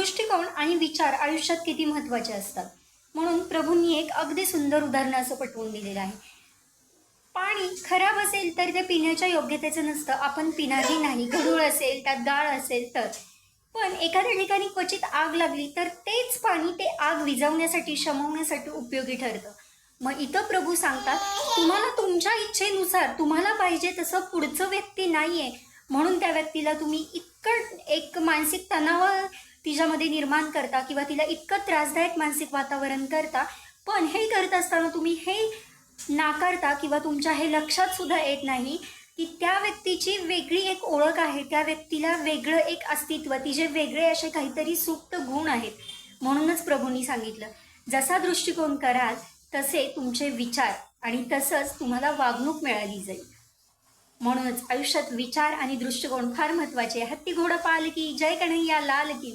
दृष्टिकोन आणि विचार आयुष्यात किती महत्त्वाचे असतात? म्हणून प्रभूंनी एक अगदी सुंदर उदाहरण असं पटवून दिलेलं आहे. पाणी खराब असेल तर ते पिण्याच्या योग्यतेचं नसतं. आपण पिणारही नाही. गढूळ असेल त्यात गाळ असेल तर. पण एखाद्या ठिकाणी क्वचित आग लागली तर तेच पाणी ते आग विझवण्यासाठी शमवण्यासाठी उपयोगी ठरतं. मग इथं प्रभू सांगतात तुम्हाला तुमच्या इच्छेनुसार तुम्हाला पाहिजे तसं पुढचं व्यक्ती नाहीये. म्हणून त्या व्यक्तीला तुम्ही इतकं एक मानसिक तणाव तिच्यामध्ये निर्माण करता किंवा तिला इतकं त्रासदायक मानसिक वातावरण करता पण हे करत असताना तुम्ही हे नाकारता किंवा तुमच्या हे लक्षात सुद्धा येत नाही की त्या व्यक्तीची वेगळी एक ओळख आहे त्या व्यक्तीला वेगळं एक अस्तित्व तिचे वेगळे असे काहीतरी सुप्त गुण आहेत. म्हणूनच प्रभूंनी सांगितलं जसा दृष्टिकोन कराल तसे तुमचे विचार आणि तसंच तुम्हाला वागणूक मिळाली जाईल. म्हणूनच आयुष्यात विचार आणि दृष्टिकोन फार महत्त्वाचे आहे. हत्ती घोडा पाल की जय कन्हैया लाल की.